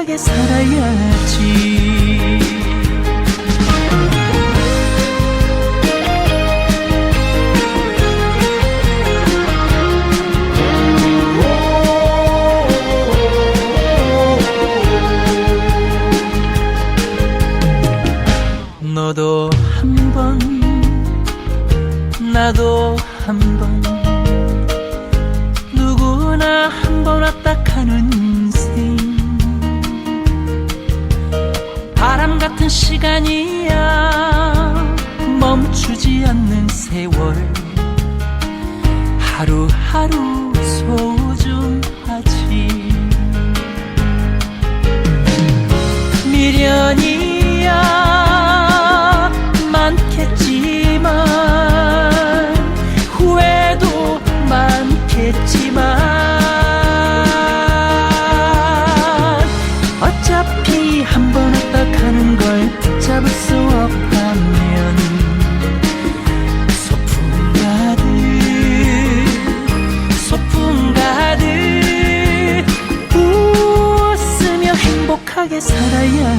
행복하게 살아야지. 너도 한 번, 나도 한 번, 누구나 한 번 왔다 가는 같은 시간이야, 멈추지 않는 세월. 하루하루 소중 한번 가는 걸 붙잡을 수 없다면 소풍 가득 소풍 가득 웃으며 행복하게 살아야